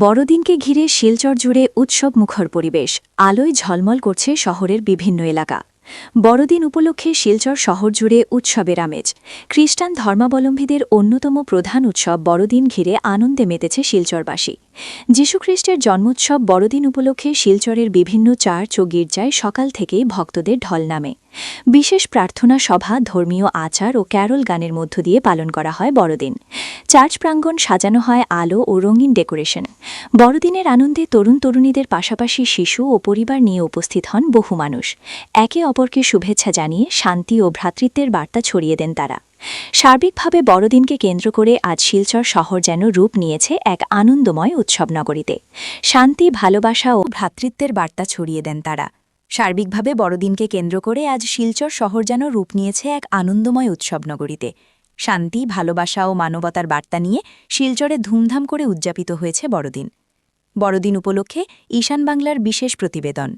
বড়দিনকে ঘিরে শিলচর জুড়ে উৎসব মুখর পরিবেশ, আলোয় ঝলমল করছে শহরের বিভিন্ন এলাকা। বড়দিন উপলক্ষে শিলচর শহর জুড়ে উৎসবের আমেজ। খ্রিস্টান ধর্মাবলম্বীদের অন্যতম প্রধান উৎসব বড়দিন ঘিরে আনন্দে মেতেছে শিলচরবাসী। যীশুখ্রিস্টের জন্মোৎসব বড়দিন উপলক্ষে শিলচরের বিভিন্ন চার্চ ও গির্জায় সকাল থেকেই ভক্তদের ঢল নামে। বিশেষ প্রার্থনা সভা, ধর্মীয় আচার ও ক্যারল গানের মধ্য দিয়ে পালন করা হয় বড়দিন। চার্চ প্রাঙ্গণ সাজানো হয় আলো ও রঙিন ডেকোরেশন। বড়দিনের আনন্দে তরুণ তরুণীদের পাশাপাশি শিশু ও পরিবার নিয়ে উপস্থিত হন বহু মানুষ। একে অপরকে শুভেচ্ছা জানিয়ে শান্তি ও ভ্রাতৃত্বের বার্তা ছড়িয়ে দেন তারা। সার্বিকভাবে বড়দিনকে কেন্দ্র করে আজ শিলচর শহর যেন রূপ নিয়েছে এক আনন্দময় উৎসব নগরীতে। শান্তি, ভালোবাসা ও ভ্রাতৃত্বের বার্তা ছড়িয়ে দেন তারা। সার্বিকভাবে বড়দিনকে কেন্দ্র করে আজ শিলচর শহর যেন রূপ নিয়েছে এক আনন্দময় উৎসব নগরীতে। শান্তি, ভালোবাসা ও মানবতার বার্তা নিয়ে শিলচরে ধুমধাম করে উদযাপিত হয়েছে বড়দিন। বড়দিন উপলক্ষে ঈশান বাংলার বিশেষ প্রতিবেদন।